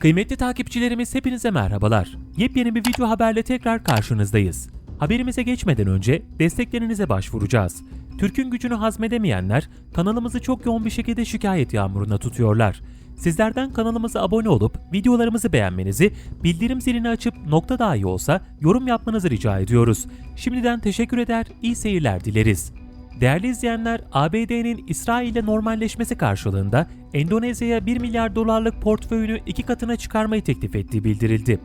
Kıymetli takipçilerimiz hepinize merhabalar. Yepyeni bir video haberle tekrar karşınızdayız. Haberimize geçmeden önce desteklerinize başvuracağız. Türk'ün gücünü hazmedemeyenler kanalımızı çok yoğun bir şekilde şikayet yağmuruna tutuyorlar. Sizlerden kanalımıza abone olup videolarımızı beğenmenizi, bildirim zilini açıp nokta dahi olsa yorum yapmanızı rica ediyoruz. Şimdiden teşekkür eder, iyi seyirler dileriz. Değerli izleyenler, ABD'nin İsrail ile normalleşmesi karşılığında Endonezya'ya 1 milyar dolarlık portföyünü iki katına çıkarmayı teklif ettiği bildirildi.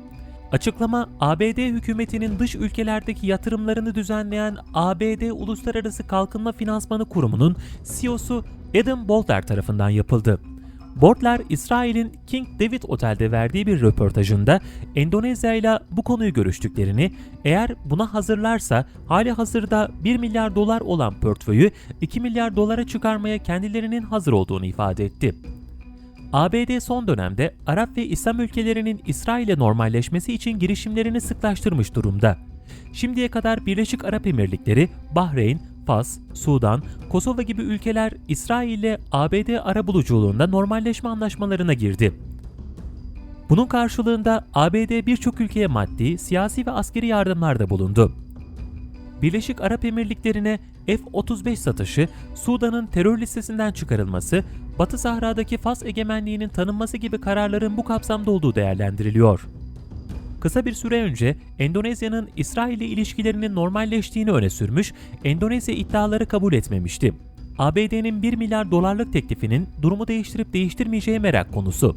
Açıklama, ABD hükümetinin dış ülkelerdeki yatırımlarını düzenleyen ABD Uluslararası Kalkınma Finansmanı Kurumu'nun CEO'su Adam Bolter tarafından yapıldı. Bordler, İsrail'in King David Otel'de verdiği bir röportajında Endonezya ile bu konuyu görüştüklerini, eğer buna hazırlarsa hali hazırda 1 milyar dolar olan portföyü 2 milyar dolara çıkarmaya kendilerinin hazır olduğunu ifade etti. ABD son dönemde Arap ve İslam ülkelerinin İsrail'e normalleşmesi için girişimlerini sıklaştırmış durumda. Şimdiye kadar Birleşik Arap Emirlikleri, Bahreyn, Fas, Sudan, Kosova gibi ülkeler İsrail ile ABD arabuluculuğunda normalleşme anlaşmalarına girdi. Bunun karşılığında ABD birçok ülkeye maddi, siyasi ve askeri yardımlarda bulundu. Birleşik Arap Emirlikleri'ne F-35 satışı, Sudan'ın terör listesinden çıkarılması, Batı Sahra'daki Fas egemenliğinin tanınması gibi kararların bu kapsamda olduğu değerlendiriliyor. Kısa bir süre önce Endonezya'nın İsrail ile ilişkilerinin normalleştiğini öne sürmüş, Endonezya iddiaları kabul etmemişti. ABD'nin 1 milyar dolarlık teklifinin durumu değiştirip değiştirmeyeceği merak konusu.